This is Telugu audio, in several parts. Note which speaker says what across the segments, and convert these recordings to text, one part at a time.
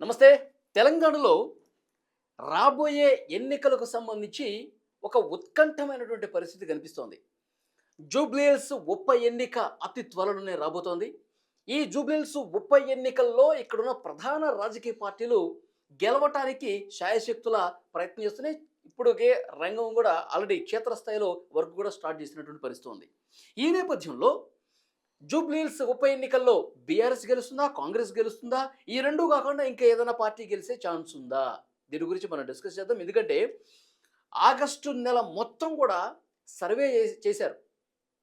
Speaker 1: నమస్తే. తెలంగాణలో రాబోయే ఎన్నికలకు సంబంధించి ఒక ఉత్కంఠమైనటువంటి పరిస్థితి కనిపిస్తోంది. జూబ్లీహిల్స్ ఉప ఎన్నిక అతి త్వరలోనే రాబోతోంది. ఈ జూబ్లీహిల్స్ ఉప ఎన్నికల్లో ఇక్కడున్న ప్రధాన రాజకీయ పార్టీలు గెలవటానికి శాయశక్తుల ప్రయత్నం చేస్తున్నాయి. ఇప్పటికే రంగం కూడా ఆల్రెడీ క్షేత్రస్థాయిలో వర్క్ కూడా స్టార్ట్ చేసినటువంటి పరిస్థితి ఉంది. ఈ నేపథ్యంలో జూబ్లీహిల్స్ ఉప ఎన్నికల్లో బీఆర్ఎస్ గెలుస్తుందా కాంగ్రెస్ గెలుస్తుందా? ఈ రెండు కాకుండా ఇంకా ఏదైనా పార్టీ గెలిచే ఛాన్స్ ఉందా? దీని గురించి మనం డిస్కస్ చేద్దాం. ఎందుకంటే ఆగస్టు నెల మొత్తం కూడా సర్వే చేశారు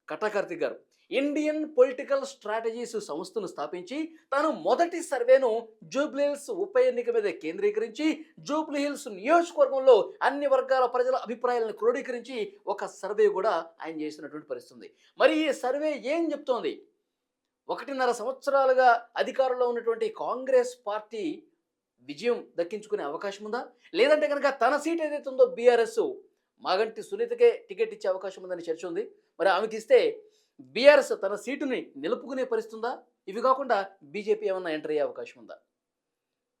Speaker 1: కటాకార్తిక్ గారు. ఇండియన్ పొలిటికల్ స్ట్రాటజీస్ సంస్థను స్థాపించి తాను మొదటి సర్వేను జూబ్లీహిల్స్ ఉప ఎన్నిక మీద కేంద్రీకరించి జూబ్లీహిల్స్ నియోజకవర్గంలో అన్ని వర్గాల ప్రజల అభిప్రాయాలను క్రోడీకరించి ఒక సర్వే కూడా ఆయన చేసినటువంటి పరిస్థితుంది మరి ఈ సర్వే ఏం చెప్తోంది? ఒకటిన్నర సంవత్సరాలుగా అధికారంలో ఉన్నటువంటి కాంగ్రెస్ పార్టీ విజయం దక్కించుకునే అవకాశం ఉందా? లేదంటే కనుక తన సీట్ ఏదైతే ఉందో బీఆర్ఎస్ మాగంటి సునీతకే టికెట్ ఇచ్చే అవకాశం ఉందని చర్చ ఉంది. మరి ఆమెకి ఇస్తే బీఆర్ఎస్ తన సీటుని నిలుపుకునే పరిస్థితి ఉందా? ఇవి కాకుండా బీజేపీ ఏమన్నా ఎంటర్ అయ్యే అవకాశం ఉందా?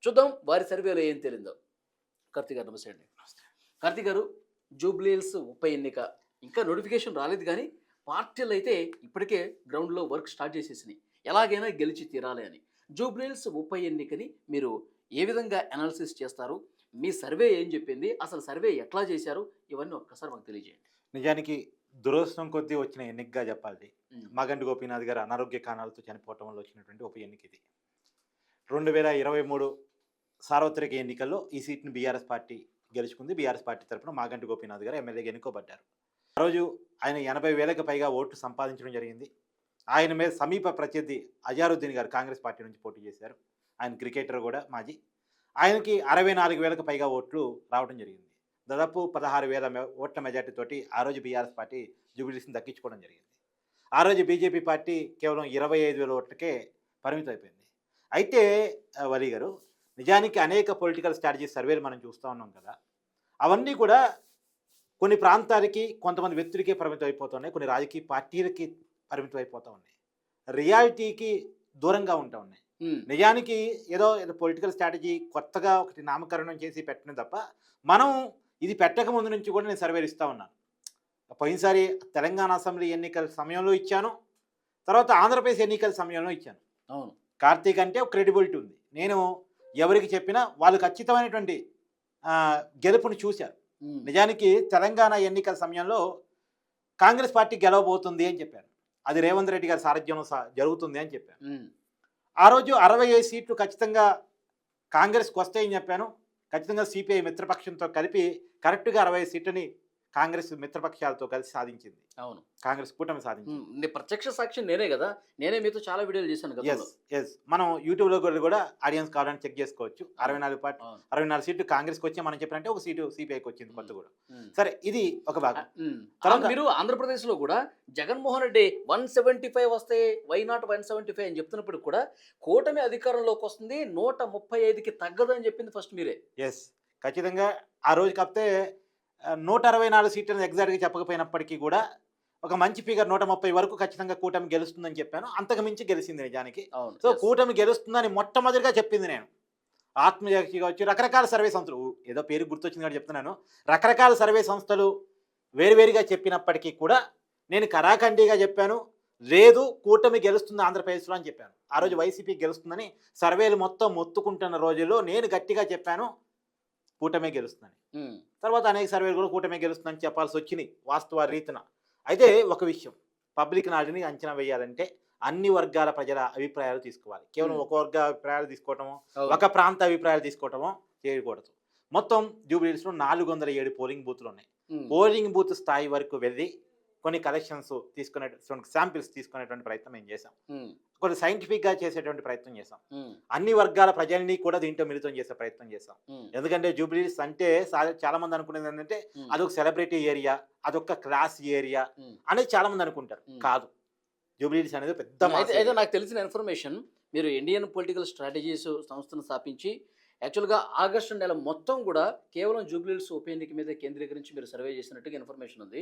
Speaker 1: చూద్దాం వారి సర్వేలో ఏం తేలిందో. కార్తీక్ గారు నమస్తే అండి. కార్తీక్ గారు జూబ్లీహిల్స్ ఉప ఎన్నిక. ఇంకా నోటిఫికేషన్ రాలేదు కానీ పార్టీలు అయితే ఇప్పటికే గ్రౌండ్లో వర్క్ స్టార్ట్ చేసేసినాయి. ఎలాగైనా గెలిచి తీరాలి అని. జూబ్లీహిల్స్ ఉప ఎన్నికని మీరు ఏ విధంగా అనాలిసిస్ చేస్తారు? మీ సర్వే ఏం చెప్పింది? అసలు సర్వే ఎట్లా చేశారు? ఇవన్నీ ఒక్కసారి మాకు తెలియజేయండి.
Speaker 2: నిజానికి దురదృష్టం కొద్దీ వచ్చిన ఎన్నికగా చెప్పాలి. మగంటి గోపీనాథ్ గారు అనారోగ్య కారణాలతో చనిపోవటం వల్ల వచ్చినటువంటి ఉప ఎన్నిక ఇది. రెండు వేల ఇరవై మూడు సార్వత్రిక ఎన్నికల్లో ఈ సీట్ని బీఆర్ఎస్ పార్టీ గెలుచుకుంది. బీఆర్ఎస్ పార్టీ తరఫున మాగంటి గోపీనాథ్ గారు ఎమ్మెల్యేగా ఎన్నుకోబడ్డారు. ఆ రోజు ఆయన ఎనభై వేలకు పైగా ఓట్లు సంపాదించడం జరిగింది. ఆయన మీద సమీప ప్రత్యర్థి అజారుద్దీన్ గారు కాంగ్రెస్ పార్టీ నుంచి పోటీ చేశారు. ఆయన క్రికెటర్ కూడా మాజీ. ఆయనకి అరవై నాలుగు వేలకు పైగా ఓట్లు రావడం జరిగింది. దాదాపు పదహారు వేల మె- ఓట్ల మెజార్టీతోటి ఆ రోజు బీఆర్ఎస్ పార్టీ జూబిలీస్ని దక్కించుకోవడం జరిగింది. ఆ రోజు బీజేపీ పార్టీ కేవలం ఇరవై ఐదు వేల ఓట్లకే పరిమితం అయిపోయింది అయితే వలి గారు నిజానికి అనేక పొలిటికల్ స్ట్రాటజీ సర్వేలు మనం చూస్తూ ఉన్నాం కదా. అవన్నీ కూడా కొన్ని ప్రాంతాలకి కొంతమంది వ్యక్తులకే పరిమితం అయిపోతున్నాయి కొన్ని రాజకీయ పార్టీలకి పరిమితం అయిపోతూ ఉన్నాయి. రియాలిటీకి దూరంగా ఉంటా ఉన్నాయి. నిజానికి ఏదో ఏదో పొలిటికల్ స్ట్రాటజీ కొత్తగా ఒకటి నామకరణం చేసి పెట్టడం తప్ప మనం ఇది పెట్టక ముందు నుంచి కూడా నేను సర్వేలు ఇస్తూ ఉన్నాను. పోయినసారి తెలంగాణ అసెంబ్లీ ఎన్నికల సమయంలో ఇచ్చాను. తర్వాత ఆంధ్రప్రదేశ్ ఎన్నికల సమయంలో ఇచ్చాను.
Speaker 1: అవును.
Speaker 2: కార్తీక్ అంటే ఒక క్రెడిబిలిటీ ఉంది. నేను ఎవరికి చెప్పినా వాళ్ళు ఖచ్చితమైనటువంటి గెలుపుని చూశారు. నిజానికి తెలంగాణ ఎన్నికల సమయంలో కాంగ్రెస్ పార్టీ గెలవబోతుంది అని చెప్పాను అది రేవంత్ రెడ్డి గారి సారథ్యంలో సా- జరుగుతుంది అని చెప్పాను. ఆ రోజు అరవై ఐదు సీట్లు ఖచ్చితంగా కాంగ్రెస్కి వస్తాయని చెప్పాను. ఖచ్చితంగా సిపిఐ మిత్రపక్షంతో కలిపి కరెక్ట్గా అరవై ఐదు సీట్లని కాంగ్రెస్ మిత్రపక్షాలతో కలిసి సాధించింది.
Speaker 1: అవును.
Speaker 2: కాంగ్రెస్ కూటమి సాధించింది.
Speaker 1: ప్రత్యక్ష సాక్షి నేనే కదా. నేనే మీతో చాలా వీడియోలు చేశాను కదా
Speaker 2: ఎస్ ఎస్ మనం యూట్యూబ్లో కూడా కూడా ఆడియన్స్ కావాలని చెక్ చేసుకోవచ్చు. అరవై నాలుగు పార్టీ అరవై నాలుగు సీట్లు కాంగ్రెస్కి వచ్చి మనం చెప్పినట్టే ఒక సీటు సిపిఐకి వచ్చింది కొత్త కూడా. సరే ఇది ఒక భాగం. తర్వాత-
Speaker 1: మీరు ఆంధ్రప్రదేశ్లో కూడా Jaganmohan Reddy one seventy five వస్తే why not one seventy five అని చెప్తున్నప్పుడు కూడా కూటమి అధికారంలోకి వస్తుంది. నూట ముప్పై ఐదుకి తగ్గదు అని చెప్పింది ఫస్ట్ మీరే.
Speaker 2: ఎస్ ఖచ్చితంగా ఆ రోజు కాకపోతే నూట అరవై నాలుగు సీట్లను ఎగ్జాక్ట్గా చెప్పకపోయినప్పటికీ కూడా ఒక మంచి ఫిగర్ నూట ముప్పై వరకు ఖచ్చితంగా కూటమి గెలుస్తుందని చెప్పాను. అంతకు మించి గెలిచింది నిజానికి. సో. కూటమి గెలుస్తుందని మొట్టమొదటిగా చెప్పింది నేను. ఆత్మసాక్షి కావచ్చు రకరకాల సర్వే సంస్థలు ఏదో పేరు గుర్తొచ్చింది కాబట్టి చెప్తున్నాను. రకరకాల సర్వే సంస్థలు వేరువేరుగా చెప్పినప్పటికీ కూడా నేను కరాఖండిగా చెప్పాను. లేదు కూటమి గెలుస్తుంది ఆంధ్రప్రదేశ్లో అని చెప్పాను. ఆ రోజు వైసీపీ గెలుస్తుందని సర్వేలు మొత్తం మొత్తుకుంటున్న రోజుల్లో నేను గట్టిగా చెప్పాను. కూటమి గెలుస్తుందని. తర్వాత అనేక సర్వేలు కూడా కూటమి గెలుస్తుందని చెప్పాల్సి వచ్చినాయి వాస్తవ రీతిన అయితే ఒక విషయం పబ్లిక్ నాడిని అంచనా వేయాలంటే అన్ని వర్గాల ప్రజల అభిప్రాయాలు తీసుకోవాలి కేవలం. ఒక వర్గ అభిప్రాయాలు తీసుకోవటమో. ఒక ప్రాంత అభిప్రాయాలు తీసుకోవటమో చేయకూడదు మొత్తం జూబ్లీహిల్స్లో నాలుగు వందల ఏడు పోలింగ్ బూత్లు ఉన్నాయి. పోలింగ్ బూత్ స్థాయి వరకు వెళ్ళి కొన్ని కలెక్షన్స్ తీసుకునే శాంపిల్స్ తీసుకునేటువంటి ప్రయత్నం మేము చేసాం. కొన్ని సైంటిఫిక్గా చేసేటువంటి ప్రయత్నం చేసాం. అన్ని వర్గాల ప్రజల్ని కూడా దీంట్లో మిళితం చేసే ప్రయత్నం చేసాం. ఎందుకంటే జూబ్లీహిల్స్ అంటే చాలా మంది అనుకునేది ఏంటంటే. అదొక సెలబ్రిటీ ఏరియా అదొక క్లాస్ ఏరియా. అనేది చాలా మంది అనుకుంటారు. కాదు జూబ్లీహిల్స్ అనేది పెద్ద
Speaker 1: అయితే. నాకు తెలిసిన ఇన్ఫర్మేషన్ మీరు ఇండియన్ పొలిటికల్ స్ట్రాటజీస్ సంస్థను స్థాపించి యాక్చువల్గా ఆగస్టు నెల మొత్తం కూడా కేవలం జూబ్లీహిల్స్ ఉప ఎన్నిక మీద కేంద్రీకరించి మీరు సర్వే చేసినట్టుగా ఇన్ఫర్మేషన్ ఉంది.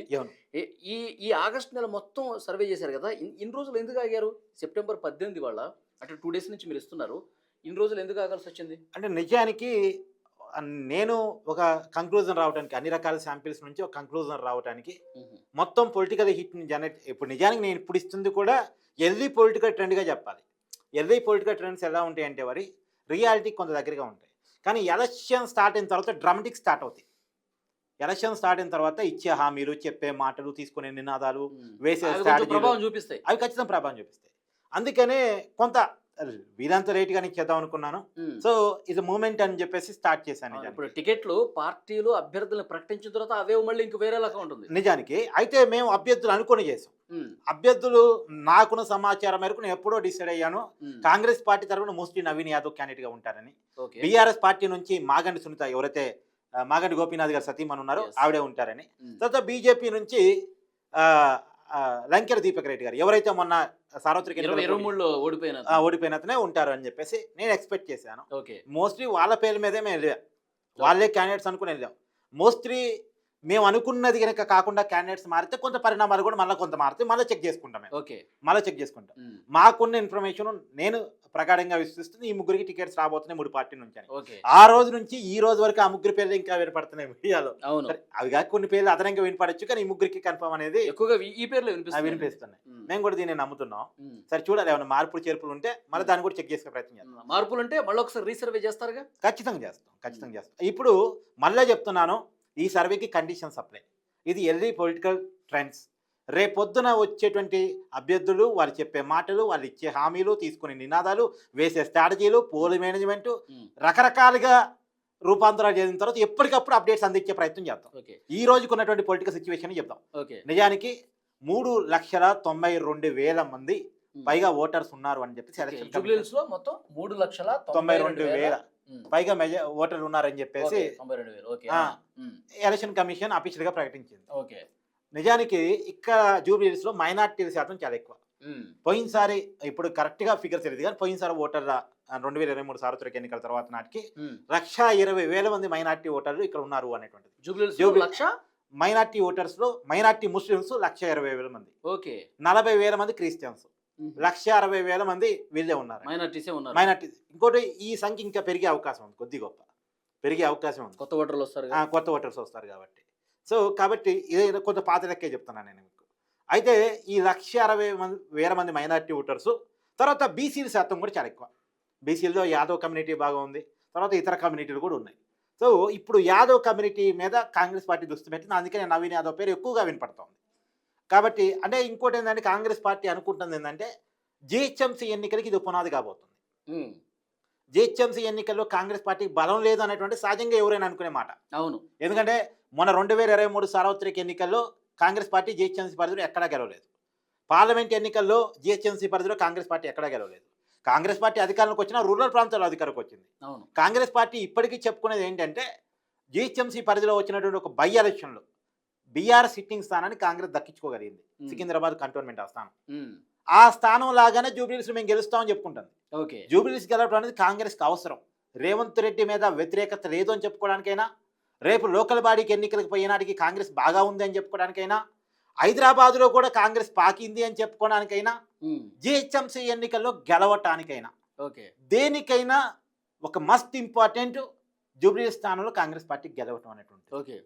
Speaker 1: ఈ ఈ ఆగస్ట్ నెల మొత్తం సర్వే చేశారు కదా ఇన్- ఇన్ని రోజులు ఎందుకు ఆగారు? సెప్టెంబర్ పద్దెనిమిది వాళ్ళ అంటే టూ డేస్ నుంచి మీరు ఇస్తున్నారు. ఇన్ని రోజులు ఎందుకు ఆగాల్సి వచ్చింది?
Speaker 2: అంటే నిజానికి నేను ఒక కంక్లూజన్ రావడానికి అన్ని రకాల శాంపిల్స్ నుంచి ఒక కంక్లూజన్ రావడానికి మొత్తం పొలిటికల్ హిట్ని జనరేట్ ఇప్పుడు నిజానికి నేను ఇప్పుడు ఇస్తుంది కూడా ఎర్లీ పొలిటికల్ ట్రెండ్గా చెప్పాలి. ఎర్లీ పొలిటికల్ ట్రెండ్స్ ఎలా ఉంటాయి అంటే మరి రియాలిటీ కొంత దగ్గరగా ఉంటాయి. కానీ ఎలక్షన్ స్టార్ట్ అయిన తర్వాత డ్రామాటిక్ స్టార్ట్ అవుతాయి. ఎలక్షన్ స్టార్ట్ అయిన తర్వాత ఇచ్చే హామీలు చెప్పే మాటలు తీసుకునే నినాదాలు వేసే
Speaker 1: చూపిస్తాయి.
Speaker 2: అవి ఖచ్చితంగా ప్రభావం చూపిస్తాయి. అందుకనే కొంత వీరంత రేటుగానే చేద్దాం అనుకున్నాను.
Speaker 1: ఉమ్.
Speaker 2: సో ఇది మూమెంట్ అని చెప్పేసి స్టార్ట్ చేశాను.
Speaker 1: ఇప్పుడు టికెట్లు పార్టీలు అభ్యర్థులను ప్రకటించిన తర్వాత అవే మళ్ళీ ఇంక వేరే రకం ఉంటుంది.
Speaker 2: నిజానికి. అయితే మేము అభ్యర్థులు అనుకొని చేసాం. అభ్యర్థులు నాకున్న సమాచారం మేరకు నేను ఎప్పుడో డిసైడ్ అయ్యాను. కాంగ్రెస్ పార్టీ తరఫున మోస్ట్లీ నవీన్ యాదవ్ క్యాండిడేట్గా ఉంటారని. బీఆర్ఎస్ పార్టీ నుంచి మాగంటి సునీత ఎవరైతే ఆ, మాగంటి గోపీనాథ్ గారు సతీమణి ఉన్నారో. ఆవిడే ఉంటారని. తర్వాత బీజేపీ నుంచి లంకెర దీపక్ రెడ్డి గారు. ఎవరైతే మొన్న సార్వత్రిక ఎన్నికల్లో
Speaker 1: ఓడిపోయిన
Speaker 2: ఆ, ఓడిపోయిన అతనే ఉంటారు అని చెప్పేసి నేను ఎక్స్పెక్ట్ చేశాను.
Speaker 1: ఓకే.
Speaker 2: మోస్ట్లీ వాళ్ళ పేర్ల మీదే మేము వెళ్ళాం వాళ్ళే క్యాండిడేట్స్ అనుకుని వెళ్ళాం మోస్ట్లీ మేము అనుకున్నది కనుక కాకుండా క్యాండిడేట్స్ మారితే కొంత పరిణామాలు కూడా మళ్ళీ కొంత మారితే మళ్ళీ చెక్ చేసుకుంటాం
Speaker 1: ఓకే.
Speaker 2: మళ్ళీ చెక్ చేసుకుంటాం. మాకున్న ఇన్ఫర్మేషన్ నేను ప్రకారంగా విశ్వసిస్తుంది ఈ ముగ్గురికి టికెట్స్ రాబోతున్నాయి మూడు పార్టీ నుంచి ఆ రోజు నుంచి ఈ రోజు వరకు ఆ ముగ్గురు పేర్లు ఇంకా వినపడుతున్నాయి మీడియాలో. అవి కాక కొన్ని పేర్లు అదనంగా వినపడచ్చు కానీ ఈ ముగ్గురికి కన్ఫర్మ్ అనేది
Speaker 1: ఎక్కువగా ఈ- పేర్లు
Speaker 2: వినిపిస్తున్నాయి. మేము. కూడా దీన్ని నమ్ముతున్నాం. సరే చూడాలి ఏమైనా మార్పులు చేర్పులు ఉంటే మళ్ళీ దాన్ని కూడా చెక్ చేసుకునే ప్రయత్నం చేస్తాం
Speaker 1: మార్పులు అంటే మళ్ళీ ఒకసారి రీసర్వే చేస్తారుగా?
Speaker 2: ఖచ్చితంగా చేస్తాం. ఖచ్చితంగా చేస్తాం. ఇప్పుడు మళ్ళీ చెప్తున్నాను ఈ సర్వేకి కండిషన్ సప్లై ఇది ఎల్ఈ పొలిటికల్ ట్రెండ్స్ రేపొద్దున వచ్చేటువంటి అభ్యర్థులు వాళ్ళు చెప్పే మాటలు వాళ్ళు ఇచ్చే హామీలు తీసుకునే నినాదాలు వేసే స్ట్రాటజీలు పోల్ మేనేజ్మెంట్ రకరకాలుగా రూపాంతరాలు చేసిన తర్వాత ఎప్పటికప్పుడు అప్డేట్స్ అందించే ప్రయత్నం చేస్తాం
Speaker 1: ఓకే.
Speaker 2: ఈ రోజుకు ఉన్నటువంటి పొలిటికల్ సిచ్యువేషన్ చెప్తాం
Speaker 1: ఓకే.
Speaker 2: నిజానికి మూడు లక్షల తొంభై రెండు వేల మంది
Speaker 1: ఉమ్.
Speaker 2: పైగా ఓటర్స్ ఉన్నారు అని చెప్పి సెలక్షన్
Speaker 1: మొత్తం మూడు లక్షల
Speaker 2: తొంభై రెండు వేల పైగా మెజ ఓటర్లు ఉన్నారని చెప్పేసి ఎలక్షన్ కమిషన్ అఫీషియల్గా ప్రకటించింది.
Speaker 1: ఓకే.
Speaker 2: నిజానికి ఇక్కడ జూబ్లీహిల్స్లో మైనార్టీల శాతం చాలా ఎక్కువ. పోయినసారి ఇప్పుడు కరెక్ట్గా ఫిగర్స్ తెలియదు కానీ పోయినసారి ఓటర్ల రెండు వేల ఇరవై మూడు సార్వత్రిక ఎన్నికల తర్వాత నాటికి. లక్ష ఇరవై వేల మంది మైనార్టీ ఓటర్లు ఇక్కడ ఉన్నారు అనేటువంటిది.
Speaker 1: లక్ష?
Speaker 2: మైనార్టీ ఓటర్స్లో మైనార్టీ ముస్లిమ్స్ లక్ష ఇరవై వేల మంది.
Speaker 1: ఓకే.
Speaker 2: నలభై వేల మంది క్రిస్టియన్స్. లక్ష అరవై వేల మంది వీళ్ళే ఉన్నారు.
Speaker 1: మైనార్టీసే ఉన్నారు.
Speaker 2: మైనార్టీ ఇంకోటి ఈ సంఖ్య ఇంకా పెరిగే అవకాశం ఉంది కొద్ది గొప్ప. పెరిగే అవకాశం ఉంది.
Speaker 1: కొత్త ఓటర్లు వస్తారు
Speaker 2: కొత్త ఓటర్స్ వస్తారు కాబట్టి. సో కాబట్టి ఇది కొంత పాత లెక్కే చెప్తున్నాను నేను మీకు. అయితే ఈ లక్ష అరవై మంది వేల మంది మైనారిటీ ఓటర్స్ తర్వాత బీసీల శాతం కూడా చాలా ఎక్కువ. బీసీల్లో యాదవ్ కమ్యూనిటీ బాగా ఉంది తర్వాత ఇతర కమ్యూనిటీలు కూడా ఉన్నాయి. సో ఇప్పుడు యాదవ్ కమ్యూనిటీ మీద కాంగ్రెస్ పార్టీ దృష్టి పెట్టింది అందుకనే నవీన్ యాదవ్ పేరు ఎక్కువగా వినపడుతోంది. కాబట్టి అంటే ఇంకోటి ఏంటంటే కాంగ్రెస్ పార్టీ అనుకుంటుంది ఏంటంటే జిహెచ్ఎంసీ ఎన్నికలకి ఇది పునాది కాబోతుంది. జిహెచ్ఎంసీ ఎన్నికల్లో కాంగ్రెస్ పార్టీకి బలం లేదు అనేటువంటి సహజంగా ఎవరైనా అనుకునే మాట.
Speaker 1: అవును.
Speaker 2: ఎందుకంటే మొన్న రెండు వేల ఇరవై మూడు సార్వత్రిక ఎన్నికల్లో కాంగ్రెస్ పార్టీ జిహెచ్ఎంసీ పరిధిలో ఎక్కడా గెలవలేదు. పార్లమెంట్ ఎన్నికల్లో జిహెచ్ఎంసీ పరిధిలో కాంగ్రెస్ పార్టీ ఎక్కడా గెలవలేదు. కాంగ్రెస్ పార్టీ అధికారంలోకి వచ్చినా రూరల్ ప్రాంతాల్లో అధికారంలోకి వచ్చింది.
Speaker 1: అవును.
Speaker 2: కాంగ్రెస్ పార్టీ ఇప్పటికీ చెప్పుకునేది ఏంటంటే జిహెచ్ఎంసీ పరిధిలో వచ్చినటువంటి ఒక బై ఎలక్షన్లో. బీఆర్ సిట్టింగ్ స్థానాన్ని కాంగ్రెస్ దక్కించుకోగలిగింది. సికింద్రాబాద్ కంటోన్మెంట్ ఆ స్థానం. ఆ స్థానం లాగానే జూబ్లీస్ మేము గెలుస్తామని చెప్పుకుంటుంది.
Speaker 1: ఓకే.
Speaker 2: జూబిలీస్ గెలవడం అనేది కాంగ్రెస్కి అవసరం. రేవంత్ రెడ్డి మీద వ్యతిరేకత లేదు అని చెప్పుకోవడానికైనా రేపు లోకల్ బాడీకి ఎన్నికలకు పోయినాటికి కాంగ్రెస్ బాగా ఉంది అని చెప్పుకోవడానికైనా హైదరాబాదులో కూడా కాంగ్రెస్ పాకింది అని చెప్పుకోవడానికైనా జిహెచ్ఎంసీ ఎన్నికల్లో గెలవటానికైనా
Speaker 1: ఓకే.
Speaker 2: దేనికైనా ఒక మస్ట్ ఇంపార్టెంట్ జూబ్లీస్ స్థానంలో కాంగ్రెస్ పార్టీకి గెలవటం అనేటువంటి
Speaker 1: ఓకే.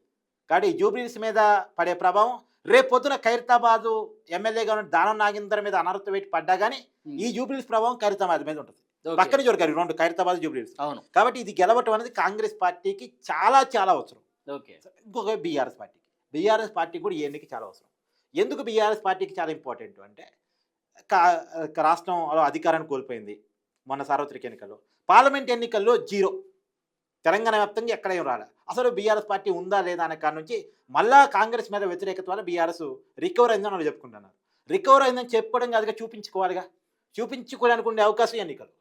Speaker 2: కాబట్టి ఈ జూబ్లీస్ మీద పడే ప్రభావం రేపు పొద్దున ఖైరతాబాదు ఎమ్మెల్యేగా ఉన్న దానం నాగేందర్ మీద అనర్హత పెట్టి పడ్డా కానీ ఈ జూబ్లీస్ ప్రభావం ఖైరతాబాద్ మీద ఉంటుంది. పక్కన జోరుగారు రెండు ఖైరతాబాద్ జూబ్లీస్.
Speaker 1: అవును.
Speaker 2: కాబట్టి ఇది గెలవటం అనేది కాంగ్రెస్ పార్టీకి చాలా చాలా అవసరం.
Speaker 1: ఓకే.
Speaker 2: ఇంకొక బీఆర్ఎస్ పార్టీకి. బీఆర్ఎస్ పార్టీకి కూడా ఈ ఎన్నిక చాలా అవసరం. ఎందుకు బీఆర్ఎస్ పార్టీకి చాలా ఇంపార్టెంట్ అంటే రాష్ట్రంలో అధికారాన్ని కోల్పోయింది మొన్న సార్వత్రిక ఎన్నికల్లో. పార్లమెంట్ ఎన్నికల్లో జీరో. తెలంగాణ వ్యాప్తంగా ఎక్కడ ఏం రాలే. అసలు బీఆర్ఎస్ పార్టీ ఉందా లేదా అనే కాడ నుంచి మళ్ళా కాంగ్రెస్ మీద వ్యతిరేకత వల్ల బీఆర్ఎస్ రికవర్ అయిందని వాళ్ళు చెప్పుకుంటున్నారు. రికవర్ అయిందని చెప్పుకోవడం కాదుగా చూపించుకోవాలిగా. చూపించుకోవడానికి ఉండే అవకాశం ఎన్నికలు.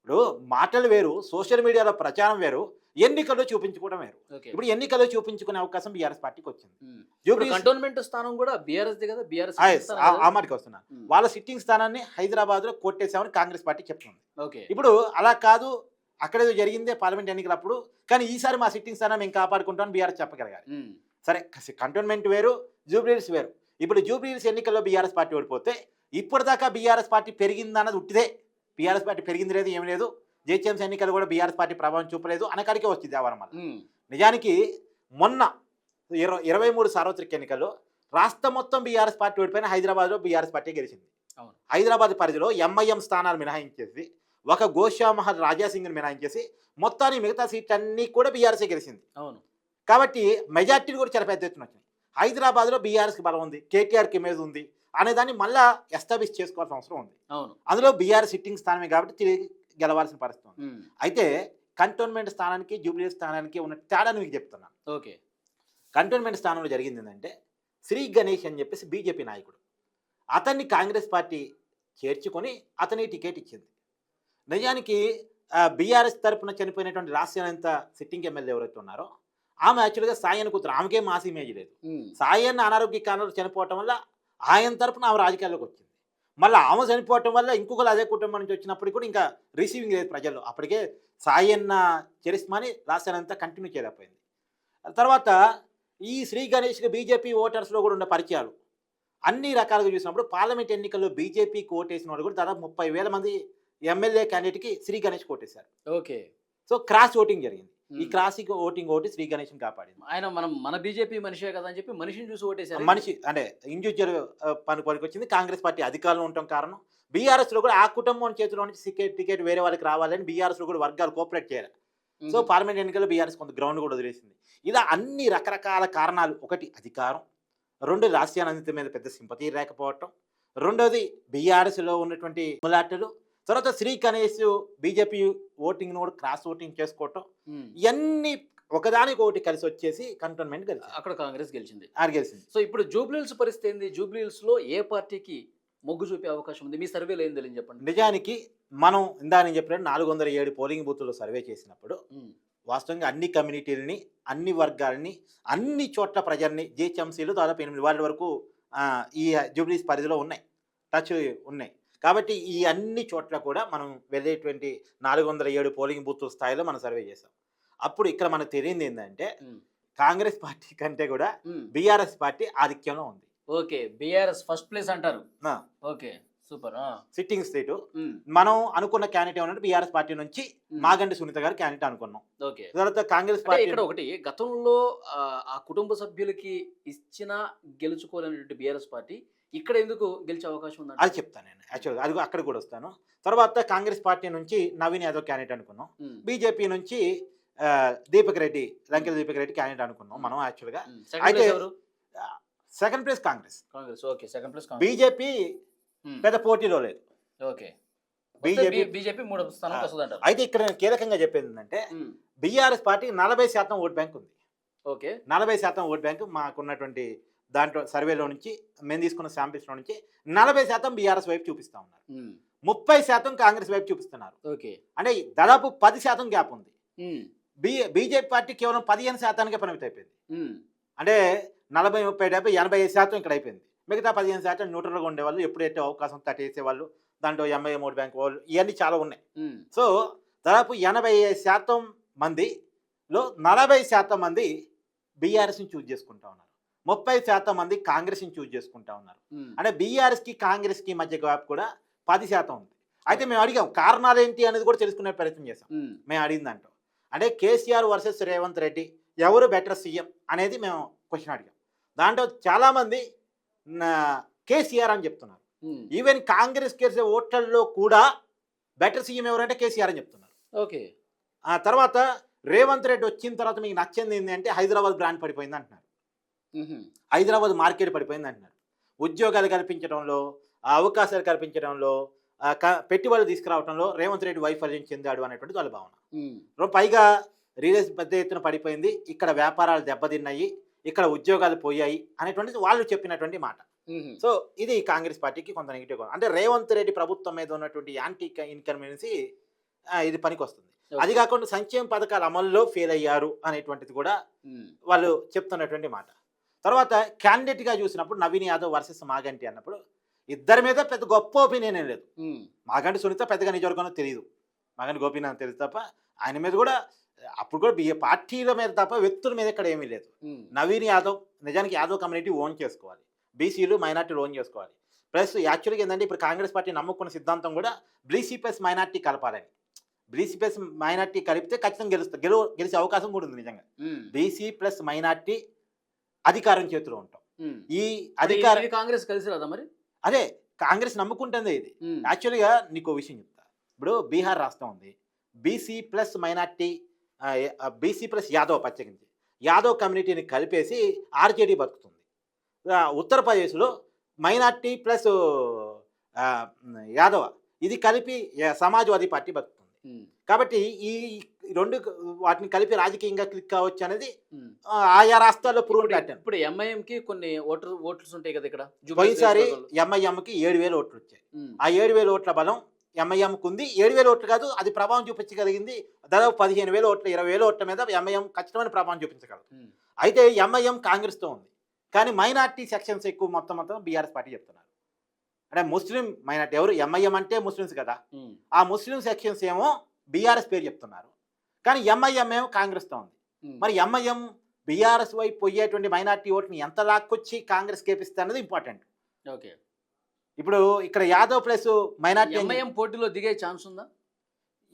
Speaker 2: ఇప్పుడు మాటలు వేరు సోషల్ మీడియాలో ప్రచారం వేరు ఎన్నికల్లో చూపించుకోవడం వేరు. ఇప్పుడు ఎన్నికల్లో చూపించుకునే అవకాశం బీఆర్ఎస్ పార్టీకి వచ్చింది.
Speaker 1: కంటోన్మెంట్ స్థానం కూడా బీఆర్ఎస్ కదా బీఆర్ఎస్
Speaker 2: ఆ, మాటకి వస్తున్నాను వాళ్ళ సిట్టింగ్ స్థానాన్ని హైదరాబాద్లో కొట్టేసామని కాంగ్రెస్ పార్టీ చెప్తుంది. ఇప్పుడు అలా కాదు అక్కడేదో జరిగిందే పార్లమెంట్ ఎన్నికలప్పుడు కానీ ఈసారి మా సిట్టింగ్ స్థానం మేము కాపాడుకుంటామని బీఆర్ఎస్ చెప్పగలగాలి. సరే కంటోన్మెంట్ వేరు జూబ్లీహిల్స్ వేరు. ఇప్పుడు జూబ్లీహిల్స్ ఎన్నికల్లో బీఆర్ఎస్ పార్టీ ఓడిపోతే ఇప్పటిదాకా బీఆర్ఎస్ పార్టీ పెరిగిందన్నది ఉట్టిదే. బీఆర్ఎస్ పార్టీ పెరిగింది లేదు ఏం లేదు. జిహెచ్ఎంసీ ఎన్నికలు కూడా బీఆర్ఎస్ పార్టీ ప్రభావం చూపలేదు అనకాడికే వచ్చింది వల్ల
Speaker 1: ఉమ్,
Speaker 2: నిజానికి మొన్న ఇరవై ఇరవై మూడు సార్వత్రిక ఎన్నికల్లో రాష్ట్రం మొత్తం బీఆర్ఎస్ పార్టీ ఓడిపోయిన హైదరాబాద్లో బీఆర్ఎస్ పార్టీ గెలిచింది. హైదరాబాద్ పరిధిలో ఎంఐఎం స్థానాలు మినహాయించేసి ఒక గోషామహల్ రాజాసింగ్ని మినహాయించేసి మొత్తాన్ని మిగతా సీట్లన్నీ కూడా బీఆర్ఎస్ఏ గెలిచింది.
Speaker 1: అవును.
Speaker 2: కాబట్టి మెజార్టీలు కూడా చాలా పెద్ద ఎత్తున వచ్చినాయి హైదరాబాద్లో బీఆర్ఎస్కి బలం ఉంది కేటీఆర్కి ఇమేజ్ ఉంది అనేదాన్ని మళ్ళా ఎస్టాబ్లిష్ చేసుకోవాల్సిన అవసరం ఉంది.
Speaker 1: అవును.
Speaker 2: అందులో బీఆర్ సిట్టింగ్ స్థానమే కాబట్టి తిరిగి గెలవాల్సిన పరిస్థితి ఉంది. అయితే కంటోన్మెంట్ స్థానానికి జూబ్లీ స్థానానికి ఉన్న తేడాను మీకు చెప్తున్నాను.
Speaker 1: ఓకే.
Speaker 2: కంటోన్మెంట్ స్థానంలో జరిగింది ఏంటంటే శ్రీ గణేష్ అని చెప్పేసి బీజేపీ నాయకుడు అతన్ని కాంగ్రెస్ పార్టీ చేర్చుకొని అతనికి టికెట్ ఇచ్చింది. నిజానికి బీఆర్ఎస్ తరపున చనిపోయినటువంటి రాష్ట్రానంత సిట్టింగ్ ఎమ్మెల్యే ఎవరైతే ఉన్నారో ఆమె యాక్చువల్గా సాయన్ కూతురు. ఆమెకే మాస్ ఇమేజ్ లేదు.
Speaker 1: ఉమ్,
Speaker 2: సాయన్ అనారోగ్య కారణాలు చనిపోవటం వల్ల ఆయన తరపున ఆమె రాజకీయాల్లోకి వచ్చింది. మళ్ళీ ఆమె చనిపోవటం వల్ల ఇంకొకరు అదే కుటుంబం నుంచి వచ్చినప్పుడు కూడా ఇంకా రిసీవింగ్ లేదు ప్రజల్లో. అప్పటికే సాయన్న చరిస్మాని రాష్ట్రానంతా కంటిన్యూ చేయలేకపోయింది. తర్వాత ఈ శ్రీ గణేష్కి బీజేపీ ఓటర్స్లో కూడా ఉన్న పరిచయాలు అన్ని రకాలుగా చూసినప్పుడు పార్లమెంట్ ఎన్నికల్లో బీజేపీకి ఓటేసిన వాళ్ళు కూడా దాదాపు ముప్పై వేల మంది ఎమ్మెల్యే క్యాండిడేట్కి శ్రీ గణేష్ ఓటేశారు
Speaker 1: ఓకే.
Speaker 2: సో క్రాస్ ఓటింగ్ జరిగింది. ఈ. క్రాస్ ఓటింగ్ ఓటి శ్రీ గణేష్ని కాపాడింది.
Speaker 1: ఆయన మనం మన బీజేపీ మనిషే కదా అని చెప్పి మనిషిని చూసి ఓటేశారు
Speaker 2: మనిషి అంటే ఇండివిజువల్ పని పనికి వచ్చింది. కాంగ్రెస్ పార్టీ అధికారంలో ఉండటం కారణం. బీఆర్ఎస్లో కూడా ఆ కుటుంబం చేతిలో నుంచి టికెట్ టికెట్ వేరే వాళ్ళకి రావాలని బీఆర్ఎస్లో కూడా వర్గాలు కోఆపరేట్ చేయాలి. సో పార్లమెంట్ ఎన్నికల్లో బీఆర్ఎస్ కొంత గ్రౌండ్ కూడా వదిలేసింది. ఇలా అన్ని రకరకాల కారణాలు. ఒకటి అధికారం. రెండు రాష్ట్రానందిత మీద పెద్ద సింపతి లేకపోవటం. రెండోది బీఆర్ఎస్లో ఉన్నటువంటి ములాటలు. తర్వాత శ్రీ గణేష్ బీజేపీ ఓటింగ్ను కూడా క్రాస్ ఓటింగ్ చేసుకోవటం ఇవన్నీ ఒకదానికి ఒకటి కలిసి వచ్చేసి కంటోన్మెంట్ గెలిచింది.
Speaker 1: అక్కడ కాంగ్రెస్ గెలిచింది.
Speaker 2: ఆరు గెలిచింది.
Speaker 1: సో ఇప్పుడు జూబ్లీహిల్స్ పరిస్థితి ఏంది? జూబ్లీహిల్స్లో ఏ పార్టీకి మొగ్గు చూపే అవకాశం ఉంది? మీ సర్వేలో ఏం తెలియని చెప్పండి?
Speaker 2: నిజానికి మనం ఇందా నేను చెప్పినట్టు నాలుగు వందల ఏడు పోలింగ్ బూత్లో సర్వే చేసినప్పుడు వాస్తవంగా అన్ని కమ్యూనిటీలని అన్ని వర్గాలని అన్ని చోట్ల ప్రజల్ని జిహెచ్ఎంసీలు దాదాపు ఎనిమిది వార్డుల వరకు ఈ జూబ్లీస్ పరిధిలో ఉన్నాయి. టచ్ ఉన్నాయి. కాబట్టి ఈ అన్ని చోట్ల కూడా మనం వెళ్ళేటువంటి నాలుగు వందల ఏడు పోలింగ్ బూత్ స్థాయిలో మనం సర్వే చేసాం అప్పుడు ఇక్కడ మనకు తెలియంది ఏంటంటే కాంగ్రెస్ పార్టీ కంటే కూడా. బీఆర్ఎస్ పార్టీ ఆధిక్యంలో ఉంది.
Speaker 1: ఓకే. బీఆర్ఎస్ ఫస్ట్ ప్లేస్ అంటారు. ఓకే. సూపర్.
Speaker 2: Sitting state. మనం అనుకున్న క్యాండిడేట్ ఏమన్నట్టు బీఆర్ఎస్ పార్టీ నుంచి మాగంటి సునీత గారు క్యాండిడేట్ అనుకున్నాం.
Speaker 1: ఓకే.
Speaker 2: తర్వాత కాంగ్రెస్ పార్టీ
Speaker 1: ఇక్కడ ఒకటి గతంలో ఆ, ఆ కుటుంబ సభ్యులకి ఇచ్చిన గెలుచుకోలేనటువంటి బీఆర్ఎస్ పార్టీ ఇక్కడ ఎందుకు గెలిచే అవకాశం ఉందంటే
Speaker 2: అది చెప్తాను నేను. యాక్చువల్గా అది అక్కడ కూడా వస్తాను. తర్వాత కాంగ్రెస్ పార్టీ నుంచి నవీన్ యాదవ్ క్యాండిడేట్ అనుకున్నాం బీజేపీ నుంచి దీపక్ రెడ్డి లంకెల దీపక్ రెడ్డి క్యాండిడేట్ అనుకున్నాం మనం యాక్చువల్గా అయితే second place Congress.
Speaker 1: Congress. Okay second place
Speaker 2: BJP పెద్ద పోటీలో లేదు.
Speaker 1: ఓకే.
Speaker 2: బీజేపీ
Speaker 1: బీజేపీ మూడో స్థానం
Speaker 2: అయితే ఇక్కడ నేను కీలకంగా చెప్పేది ఏంటంటే బీఆర్ఎస్ పార్టీ నలభై శాతం ఓట్ బ్యాంక్ ఉంది.
Speaker 1: ఓకే.
Speaker 2: నలభై శాతం ఓట్ బ్యాంక్ మాకున్నటువంటి దాంట్లో సర్వేలో నుంచి మేము తీసుకున్న శాంపిల్స్లో నుంచి నలభై శాతం బీఆర్ఎస్ వైపు చూపిస్తా ఉన్నారు. ముప్పై శాతం కాంగ్రెస్ వైపు చూపిస్తున్నారు.
Speaker 1: ఓకే.
Speaker 2: అంటే దాదాపు పది శాతం గ్యాప్ ఉంది. బీ బీజేపీ పార్టీ కేవలం పదిహేను శాతానికే పరిమితం అయిపోయింది. అంటే నలభై ముప్పై డెబ్బై ఎనభై ఐదు శాతం ఇక్కడ అయిపోయింది. మిగతా పదిహేను శాతం న్యూట్రల్గా ఉండేవాళ్ళు ఎప్పుడైతే అవకాశం తట్టేసేవాళ్ళు దాంట్లో ఎంఐ ఓట్ బ్యాంక్ వాళ్ళు ఇవన్నీ చాలా ఉన్నాయి. సో దాదాపు ఎనభై శాతం మందిలో నలభై శాతం మంది బీఆర్ఎస్ని చూజ్ చేసుకుంటా ఉన్నారు. ముప్పై శాతం మంది కాంగ్రెస్ని చూజ్ చేసుకుంటా ఉన్నారు. అంటే బీఆర్ఎస్కి కాంగ్రెస్కి మధ్య గ్యాప్ కూడా పది శాతం ఉంది. అయితే మేము అడిగాం కారణాలు ఏంటి అనేది కూడా తెలుసుకునే ప్రయత్నం చేసాం మేము అడిగిందంటూ. అంటే కేసీఆర్ వర్సెస్ రేవంత్ రెడ్డి ఎవరు బెటర్ సీఎం అనేది మేము క్వశ్చన్ అడిగాం. దాంట్లో చాలామంది కేసీఆర్ అని చెప్తున్నారు. ఈవెన్ కాంగ్రెస్ కేసే ఓట్లలో కూడా బెటర్ సీఎం ఎవరంటే కేసీఆర్ అని చెప్తున్నారు.
Speaker 1: ఓకే.
Speaker 2: ఆ తర్వాత రేవంత్ రెడ్డి వచ్చిన తర్వాత మీకు నచ్చింది ఏంటి అంటే హైదరాబాద్ బ్రాండ్ పడిపోయింది అంటున్నారు. హైదరాబాద్ మార్కెట్ పడిపోయింది అంటున్నారు ఉద్యోగాలు కల్పించడంలో ఆ అవకాశాలు కల్పించడంలో పెట్టుబడులు తీసుకురావడంలో రేవంత్ రెడ్డి వైఫల్యం చెందాడు అనేటువంటి వాళ్ళ భావన. పైగా రియల్ ఎస్టేట్ పెద్ద ఎత్తున పడిపోయింది. ఇక్కడ వ్యాపారాలు దెబ్బతిన్నాయి. ఇక్కడ ఉద్యోగాలు పోయాయి అనేటువంటిది వాళ్ళు చెప్పినటువంటి మాట. సో ఇది కాంగ్రెస్ పార్టీకి కొంత నెగిటివ్ అంటే రేవంత్ రెడ్డి ప్రభుత్వం మీద ఉన్నటువంటి యాంటీ ఇన్కన్వీనియన్సీ ఇది పనికి వస్తుంది. అది కాకుండా సంక్షేమ పథకాల అమల్లో ఫెయిల్ అయ్యారు అనేటువంటిది కూడా వాళ్ళు చెప్తున్నటువంటి మాట. తర్వాత క్యాండిడేట్గా చూసినప్పుడు నవీన్ యాదవ్ వర్సెస్ మాగంటి అన్నప్పుడు ఇద్దరి మీద పెద్ద గొప్ప ఒపీనియన్ ఏం లేదు. మాగంటి సునీత పెద్దగా నిజవర్గంలో తెలియదు మాగంటి గోపీనాథ్ తెలుసు తప్ప ఆయన మీద కూడా అప్పుడు కూడా బిఏ పార్టీల మీద తప్ప వ్యక్తుల మీద ఇక్కడ ఏమీ లేదు. నవీన్ యాదవ్ నిజానికి యాదవ్ కమ్యూనిటీ ఓన్ చేసుకోవాలి. బీసీలు మైనార్టీలు ఓన్ చేసుకోవాలి. ప్లస్ యాక్చువల్గా ఏంటంటే ఇప్పుడు కాంగ్రెస్ పార్టీ నమ్ముకున్న సిద్ధాంతం కూడా బీసీ ప్లస్ మైనార్టీ కలపాలని. బీసీ ప్లస్ మైనార్టీ కలిపితే ఖచ్చితంగా గెలుస్తారు గెలు గెలిచే అవకాశం కూడా ఉంది నిజంగా. బీసీ ప్లస్ మైనార్టీ అధికారం చేతిలో ఉంటాం. ఈ అధికారం
Speaker 1: కాంగ్రెస్ కలిసి రాదా మరి?
Speaker 2: అదే కాంగ్రెస్ నమ్ముకుంటుంది ఇది. యాక్చువల్గా నీకు విషయం చెప్తా. ఇప్పుడు బీహార్ రాష్ట్రం ఉంది. BC plus minority BC plus Yadav ప్రత్యేకించి. యాదవ్ కమ్యూనిటీని కలిపేసి ఆర్జేడీ బతుకుతుంది. ఉత్తరప్రదేశ్లో మైనార్టీ ప్లస్ యాదవ. ఇది కలిపి సమాజ్వాదీ పార్టీ బతుకుతుంది. కాబట్టి ఈ రెండు వాటిని కలిపి రాజకీయంగా క్లిక్ కావచ్చు అనేది ఆయా రాష్ట్రాల్లో ప్రూవ్
Speaker 1: ఇప్పుడు ఇప్పుడు ఎంఐఎం కి కొన్ని ఓటర్ ఓట్స్ ఉంటాయి కదా ఇక్కడ?
Speaker 2: పోయినసారి. ఎంఐఎంకి ఏడు వేలు ఓట్లు వచ్చాయి. ఆ ఏడు వేల ఓట్ల బలం ఎంఐఎంకు ఉంది ఏడు వేల ఓట్లు కాదు అది ప్రభావం చూపించగలిగింది. దాదాపు పదిహేను వేల ఓట్ల ఇరవై వేల ఓట్ల మీద ఎంఐఎం ఖచ్చితమైన ప్రభావం చూపించగలదు. అయితే ఎంఐఎం కాంగ్రెస్తో ఉంది. కానీ మైనార్టీ సెక్షన్స్ ఎక్కువ మొత్తం మొత్తం బీఆర్ఎస్ పార్టీ చెప్తున్నారు. అంటే ముస్లిం మైనార్టీ ఎవరు? ఎంఐఎం అంటే ముస్లిమ్స్ కదా. ఆ ముస్లిం సెక్షన్స్ ఏమో బీఆర్ఎస్ పేరు చెప్తున్నారు. కానీ ఎంఐఎం ఏమో కాంగ్రెస్తో ఉంది. మరి ఎంఐఎం బీఆర్ఎస్ వైపు పోయేటువంటి మైనార్టీ ఓట్ని ఎంత లాక్కొచ్చి కాంగ్రెస్ కేపిస్తా అన్నది ఇంపార్టెంట్.
Speaker 1: ఓకే.
Speaker 2: ఇప్పుడు ఇక్కడ యాదవ్ ప్లస్ మైనార్టీ
Speaker 1: ఎంఐఎం పోటీలో దిగే ఛాన్స్ ఉందా?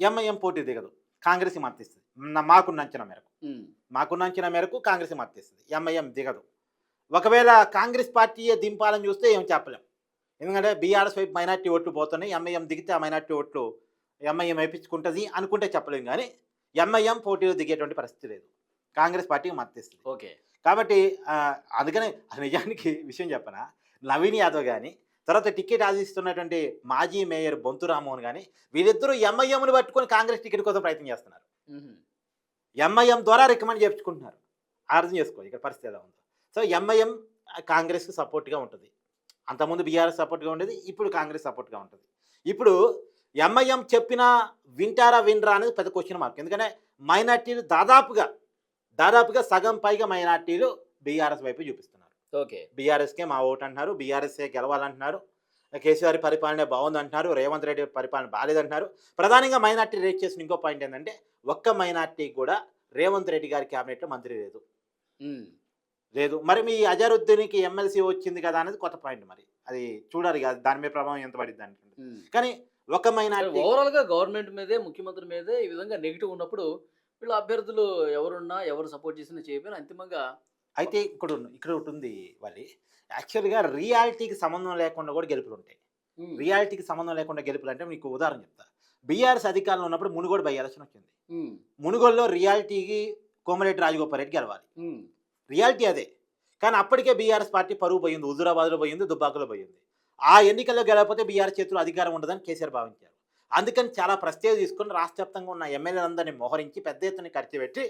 Speaker 2: ఎంఐఎం పోటీ దిగదు. కాంగ్రెస్ మద్దతిస్తుంది నా- మాకున్న అంచనా మేరకు. మాకున్న అంచనా మేరకు కాంగ్రెస్ మద్దతిస్తుంది ఎంఐఎం దిగదు. ఒకవేళ కాంగ్రెస్ పార్టీయే దింపాలని చూస్తే ఏం చెప్పలేం. ఎందుకంటే బీఆర్ఎస్ వైపు మైనార్టీ ఓట్లు పోతున్నాయి. ఎంఐఎం దిగితే ఆ మైనార్టీ ఓట్లు ఎంఐఎం వేయించుకుంటుంది అనుకుంటే చెప్పలేం. కానీ ఎంఐఎం పోటీలో దిగేటువంటి పరిస్థితి లేదు. కాంగ్రెస్ పార్టీకి మద్దతిస్తుంది.
Speaker 1: ఓకే.
Speaker 2: కాబట్టి అందుకనే నిజానికి విషయం చెప్పనా నవీన్ యాదవ్ కానీ తర్వాత టికెట్ ఆశిస్తున్నటువంటి మాజీ మేయర్ బొంతు రామ్మోహన్ కానీ వీళ్ళిద్దరూ ఎంఐఎంని పట్టుకొని కాంగ్రెస్ టికెట్ కోసం ప్రయత్నం చేస్తున్నారు. ఎంఐఎం ద్వారా రికమెండ్ చేయించుకుంటున్నారు అర్థం చేసుకో ఇక్కడ పరిస్థితి ఎలా ఉందో. సో ఎంఐఎం కాంగ్రెస్కి సపోర్ట్గా ఉంటుంది. అంతకుముందు బీఆర్ఎస్ సపోర్ట్గా ఉండేది ఇప్పుడు కాంగ్రెస్ సపోర్ట్గా ఉంటుంది. ఇప్పుడు ఎంఐఎం చెప్పినా వింటారా వినరా అనేది పెద్ద క్వశ్చన్ మార్క్ ఎందుకంటే మైనార్టీలు దాదాపుగా దాదాపుగా సగం పైగా మైనార్టీలు బీఆర్ఎస్ వైపు చూపిస్తున్నారు.
Speaker 1: ఓకే.
Speaker 2: బీఆర్ఎస్కే మా ఓటు అంటున్నారు బీఆర్ఎస్ఏ గెలవాలంటున్నారు కేసీఆర్ పరిపాలన బాగుంది అంటున్నారు రేవంత్ రెడ్డి పరిపాలన బాగాలేదంటున్నారు ప్రధానంగా మైనార్టీ రేట్ చేసిన ఇంకో పాయింట్ ఏంటంటే ఒక్క మైనార్టీ కూడా రేవంత్ రెడ్డి గారి క్యాబినెట్లో మంత్రి లేదు. లేదు. మరి మీ అజరుద్దీన్కి ఎమ్మెల్సీ వచ్చింది కదా అనేది కొత్త పాయింట్ మరి. అది చూడాలి కదా దాని మీద ప్రభావం ఎంత పడింది అంటే. కానీ ఒక మైనార్టీ
Speaker 1: ఓవరాల్గా గవర్నమెంట్ మీదే ముఖ్యమంత్రి మీదే ఈ విధంగా నెగిటివ్ ఉన్నప్పుడు వీళ్ళ అభ్యర్థులు ఎవరున్నా ఎవరు సపోర్ట్ చేసినా చేయకపోయినా అంతిమంగా
Speaker 2: అయితే ఇక్కడ ఇక్కడ ఒకటి ఉంది వాళ్ళి యాక్చువల్గా రియాలిటీకి సంబంధం లేకుండా కూడా గెలుపులు ఉంటాయి. రియాలిటీకి సంబంధం లేకుండా గెలుపులు అంటే మీకు ఉదాహరణ చెప్తా. బీఆర్ఎస్ అధికారంలో ఉన్నప్పుడు మునుగోడు బై ఎలక్షన్ వచ్చింది. మునుగోడులో రియాలిటీకి కోమరెడ్డి రాజగోపాల్ రెడ్డి గెలవాలి. రియాలిటీ అదే. కానీ అప్పటికే బీఆర్ఎస్ పార్టీ పరువు పోయింది హుజురాబాద్లో పోయింది దుబ్బాకలో పోయింది. ఆ ఎన్నికల్లో గెలవకపోతే బీఆర్ఎస్ చేతిలో అధికారం ఉండదని కేసీఆర్ భావించారు. అందుకని చాలా ప్రస్తేజ్ తీసుకొని రాష్ట్ర వ్యాప్తంగా ఉన్న ఎమ్మెల్యేలందరినీ మోహరించి పెద్ద ఎత్తున ఖర్చు పెట్టి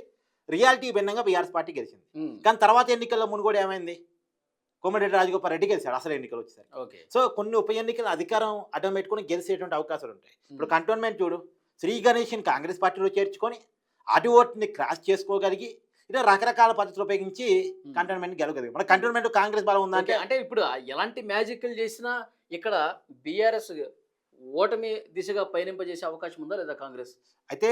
Speaker 2: రియాలిటీ భిన్నంగా బీఆర్ఎస్ పార్టీ గెలిచింది. కానీ తర్వాత ఎన్నికల్లో మునుగోడు ఏమైంది? కోమరెడ్డి రాజగోపాల్ రెడ్డి గెలిచాడు అసలు ఎన్నికలు వచ్చేసరికి.
Speaker 1: ఓకే.
Speaker 2: సో కొన్ని ఉప ఎన్నికల అధికారం అడ్డం పెట్టుకుని గెలిచేటువంటి అవకాశాలు ఉంటాయి. ఇప్పుడు కంటోన్మెంట్ చూడు. శ్రీ గణేష్ని కాంగ్రెస్ పార్టీలో చేర్చుకొని అటు ఓటుని క్రాస్ చేసుకోగలిగి ఇలా రకరకాల పద్ధతులు ఉపయోగించి కంటోన్మెంట్ గెలవగలిగి. మన కంటోన్మెంట్ కాంగ్రెస్ బలం ఉందంటే
Speaker 1: అంటే ఇప్పుడు ఎలాంటి మ్యాజిక్లు చేసినా ఇక్కడ బీఆర్ఎస్ ఓటమి దిశగా పయనింపజేసే అవకాశం ఉందా లేదా కాంగ్రెస్?
Speaker 2: అయితే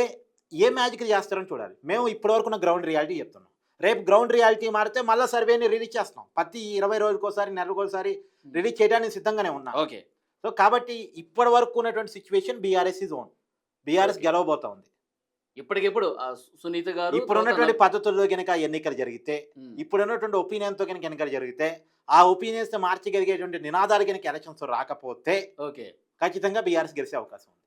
Speaker 2: ఏ మ్యాజిక్ చేస్తారని చూడాలి. మేము ఇప్పటివరకు ఉన్న గ్రౌండ్ రియాలిటీ చెప్తున్నాం. రేపు గ్రౌండ్ రియాలిటీ మారితే మళ్ళీ సర్వేని రిలీజ్ చేస్తాం ప్రతి ఇరవై రోజులకోసారి నెలకోసారి రిలీజ్ చేయడానికి సిద్ధంగానే ఉన్నాం.
Speaker 1: ఓకే.
Speaker 2: సో కాబట్టి ఇప్పటి వరకు ఉన్నటువంటి situation BRS is own BRS. గెలవబోతా ఉంది.
Speaker 1: ఇప్పటికిప్పుడు సునీత గారు
Speaker 2: ఇప్పుడు ఉన్నటువంటి పద్ధతుల్లో కనుక ఎన్నికలు జరిగితే ఇప్పుడు ఉన్నటువంటి ఒపీనియన్తో కనుక ఎన్నికలు జరిగితే ఆ ఒపీనియన్స్ మార్చగలిగేటువంటి నినాదాలు కనుక ఎలక్షన్స్ రాకపోతే
Speaker 1: ఓకే.
Speaker 2: ఖచ్చితంగా బీఆర్ఎస్ గెలిచే అవకాశం ఉంది.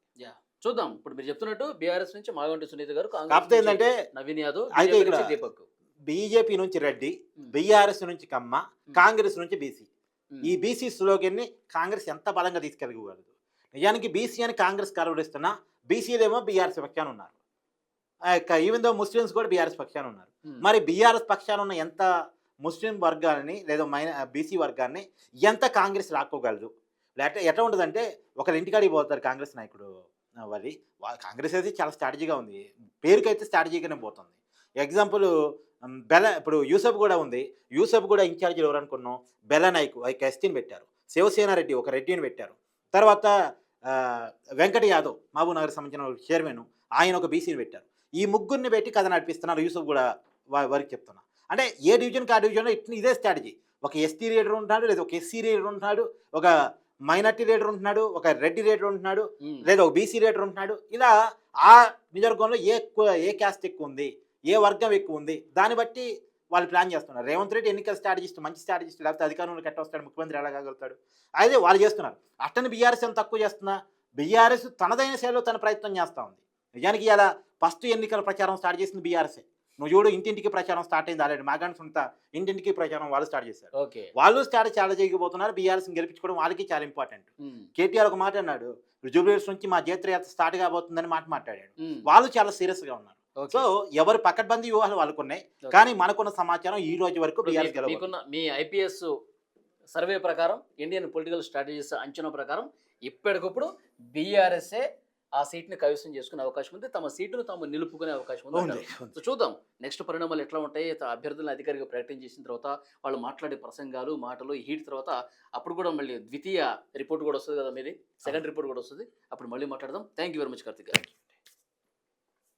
Speaker 1: చూద్దాం. ఇప్పుడు మీరు చెప్తున్నట్టు బీఆర్ఎస్ నుంచి మాగంటి సునీత గారు
Speaker 2: కాకపోతే ఏంటంటే
Speaker 1: నవీన్ యాదవ్
Speaker 2: అయితే ఇక్కడ
Speaker 1: దీపక్.
Speaker 2: బీజేపీ నుంచి రెడ్డి బీఆర్ఎస్ నుంచి కమ్మ కాంగ్రెస్ నుంచి బీసీ. ఈ బీసీ స్లోగన్ని కాంగ్రెస్ ఎంత బలంగా తీసుకెళ్ళగలదు నిజానికి బీసీ అని కాంగ్రెస్ కలవడిస్తున్నా బీసీలేమో బీఆర్ఎస్ పక్షాన ఉన్నారు. ఈవెన్ దో ముస్లిమ్స్ కూడా బీఆర్ఎస్ పక్షాన ఉన్నారు.
Speaker 1: ఉమ్,
Speaker 2: మరి బీఆర్ఎస్ పక్షాన ఉన్న ఎంత ముస్లిం వర్గాన్ని లేదా మైన బీసీ వర్గాన్ని ఎంత కాంగ్రెస్ లాక్కోగలదు? లేకపోతే ఎట్లా ఉంటుందంటే ఒకరి ఇంటికాడికి పోతారు కాంగ్రెస్ నాయకుడు ఆ, వాళ్ళి వా- కాంగ్రెస్ అయితే చాలా స్ట్రాటజీగా ఉంది. పేరుకైతే స్ట్రాటజీగానే పోతుంది. ఎగ్జాంపుల్ బెల ఇప్పుడు యూసఫ్ కూడా ఉంది. యూసఫ్ కూడా ఇన్ఛార్జ్ ఎవరు అనుకున్నాం బెల నాయక్ ఒక ఎస్టీని పెట్టారు. శివసేన రెడ్డి ఒక రెడ్డిని పెట్టారు. తర్వాత వెంకట యాదవ్ మహబూబ్ నగర్ సంబంధించిన చైర్మన్ ఆయన ఒక బీసీని పెట్టారు. ఈ ముగ్గురిని పెట్టి కథ నడిపిస్తున్నారు యూసఫ్ కూడా వారికి చెప్తున్నా. అంటే ఏ డివిజన్కి ఆ డివిజన్లో ఇట్లా ఇదే స్ట్రాటజీ. ఒక ఎస్టీ లీడర్ ఉంటాడు లేదా ఒక ఎస్సీ లీడర్ ఉంటాడు ఒక మైనార్టీ లీడర్ ఉంటున్నాడు ఒక రెడ్డి లీడర్ ఉంటున్నాడు లేదా ఒక బీసీ లీడర్ ఉంటున్నాడు. ఇలా ఆ నియోజకవర్గంలో ఏ ఏ క్యాస్ట్ ఎక్కువ ఉంది ఏ వర్గం ఎక్కువ ఉంది దాన్ని బట్టి వాళ్ళు ప్లాన్ చేస్తున్నారు. రేవంత్ రెడ్డి ఎన్నికల స్ట్రాటజిస్ట్ మంచి స్ట్రాటజిస్ట్ లేకపోతే అధికారంలోకి ఎట్ట వస్తాడు ముఖ్యమంత్రి ఎలా కాగలుగుతాడు అయితే వాళ్ళు చేస్తున్నారు. అట్టని బీఆర్ఎస్ ఎంత తక్కువ చేస్తున్నా? బీఆర్ఎస్ తనదైన శైలిలో తన ప్రయత్నం చేస్తూ ఉంది. నిజానికి ఇలా ఫస్ట్ ఎన్నికల ప్రచారం స్టార్ట్ చేసింది బీఆర్ఎస్ఏ. నువ్వు చూడు ఇంటింటికి ప్రచారం స్టార్ట్ అయింది ఆల్రెడీ. మాగాన్ సొంత ఇంటింటికి ప్రచారం వాళ్ళు స్టార్ట్ చేశారు.
Speaker 1: ఓకే.
Speaker 2: వాళ్ళు స్టార్ట్ చాలా చేయకపోతున్నారు బీఆర్ఎస్ గెలిపించుకోవడం వాళ్ళకి చాలా ఇంపార్టెంట్. కేటీఆర్ ఒక మాట అన్నాడు జూబ్లీస్ నుంచి మా జైత్రయాత్ర స్టార్ట్ కాబోతుందని మాట మాట్లాడాడు. వాళ్ళు చాలా సీరియస్గా ఉన్నారు. సో ఎవరు పకడ్బందీ వ్యూహాలు వాళ్ళకు ఉన్నాయి
Speaker 1: ఓకే.
Speaker 2: కానీ మనకున్న సమాచారం ఈ రోజు వరకు
Speaker 1: మీ ఐపీఎస్ సర్వే ప్రకారం ఇండియన్ పొలిటికల్ స్ట్రాటజీస్ అంచనా ప్రకారం ఇప్పటికప్పుడు బీఆర్ఎస్ఏ ఆ సీట్ని కైవసం చేసుకునే అవకాశం ఉంది. తమ సీటును తాము నిలుపుకునే అవకాశం ఉంది. సో చూద్దాం. నెక్స్ట్ పరిణామాలు ఎట్లా ఉంటాయి? అభ్యర్థులను అధికారిగా ప్రకటన చేసిన తర్వాత వాళ్ళు మాట్లాడే ప్రసంగాలు మాటలు హీట్ తర్వాత అప్పుడు కూడా మళ్ళీ ద్వితీయ రిపోర్ట్ కూడా వస్తుంది కదా మీది? సెకండ్ రిపోర్ట్ కూడా వస్తుంది. అప్పుడు మళ్ళీ మాట్లాడదాం. Thank you very much Karthik garu.